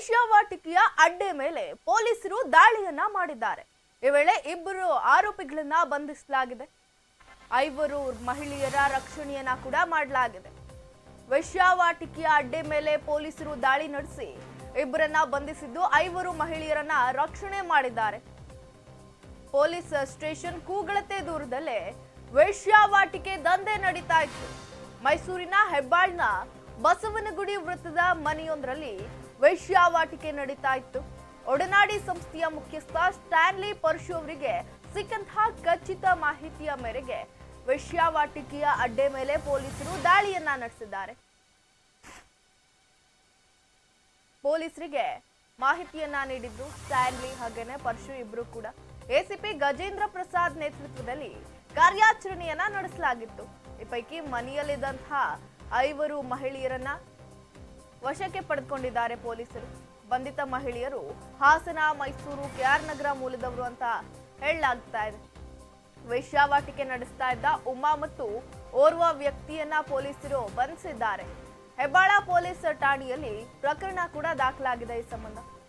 ವೈಶ್ಯಾವಾಟಿಕೆಯ ಅಡ್ಡೆ ಮೇಲೆ ಪೊಲೀಸರು ದಾಳಿಯನ್ನ ಮಾಡಿದ್ದಾರೆ. ಈ ವೇಳೆ ಇಬ್ಬರು ಆರೋಪಿಗಳನ್ನ ಬಂಧಿಸಲಾಗಿದೆ. ಐವರು ಮಹಿಳೆಯರ ರಕ್ಷಣೆಯನ್ನ ಕೂಡ ಮಾಡಲಾಗಿದೆ. ವೈಶ್ಯಾವಾಟಿಕೆಯ ಅಡ್ಡೆ ಮೇಲೆ ಪೊಲೀಸರು ದಾಳಿ ನಡೆಸಿ ಇಬ್ಬರನ್ನ ಬಂಧಿಸಿದ್ದು ಐವರು ಮಹಿಳೆಯರನ್ನ ರಕ್ಷಣೆ ಮಾಡಿದ್ದಾರೆ. ಪೊಲೀಸ್ ಸ್ಟೇಷನ್ ಕೂಗಳತೆ ದೂರದಲ್ಲೇ ವೇಶ್ಯಾವಾಟಿಕೆ ದಂಧೆ ನಡೀತಾ ಇತ್ತು. ಮೈಸೂರಿನ ಹೆಬ್ಬಾಳ್ನ ಬಸವನಗುಡಿ ವೃತ್ತದ ಮನೆಯೊಂದರಲ್ಲಿ ವೇಶ್ಯಾವಾಟಿಕೆ ನಡೀತಾ ಇತ್ತು. ಒಡನಾಡಿ ಸಂಸ್ಥೆಯ ಮುಖ್ಯಸ್ಥ ಸ್ಟ್ಯಾನ್ಲಿ ಪರ್ಶು ಅವರಿಗೆ ಸಿಕ್ಕಂತಹ ಖಚಿತ ಮಾಹಿತಿಯ ಮೇರೆಗೆ ವೇಶ್ಯಾವಾಟಿಕೆಯ ಅಡ್ಡೆ ಮೇಲೆ ಪೊಲೀಸರು ದಾಳಿಯನ್ನ ನಡೆಸಿದ್ದಾರೆ. ಪೊಲೀಸರಿಗೆ ಮಾಹಿತಿಯನ್ನ ನೀಡಿದ್ದು ಸ್ಟ್ಯಾನ್ಲಿ ಹಾಗೇನೆ ಪರ್ಶು ಇಬ್ರು ಕೂಡ. ಎಸಿಪಿ ಗಜೇಂದ್ರ ಪ್ರಸಾದ್ ನೇತೃತ್ವದಲ್ಲಿ ಕಾರ್ಯಾಚರಣೆಯನ್ನ ನಡೆಸಲಾಗಿತ್ತು. ಈ ಪೈಕಿ ಮನೆಯಲ್ಲಿದ್ದಂತಹ ಐವರು ಮಹಿಳೆಯರನ್ನ ವಶಕ್ಕೆ ಪಡೆದುಕೊಂಡಿದ್ದಾರೆ ಪೊಲೀಸರು. ಬಂಧಿತ ಮಹಿಳೆಯರು ಹಾಸನ, ಮೈಸೂರು, ಕೆಆರ್ ನಗರ ಮೂಲದವರು ಅಂತ ಹೇಳಲಾಗ್ತಾ ಇದೆ. ವೇಶ್ಯಾವಾಟಿಕೆ ನಡೆಸ್ತಾ ಇದ್ದ ಉಮಾ ಮತ್ತು ಓರ್ವ ವ್ಯಕ್ತಿಯನ್ನ ಪೊಲೀಸರು ಬಂಧಿಸಿದ್ದಾರೆ. ಹೆಬ್ಬಾಳ ಪೊಲೀಸ್ ಠಾಣೆಯಲ್ಲಿ ಪ್ರಕರಣ ಕೂಡ ದಾಖಲಾಗಿದೆ ಈ ಸಂಬಂಧ.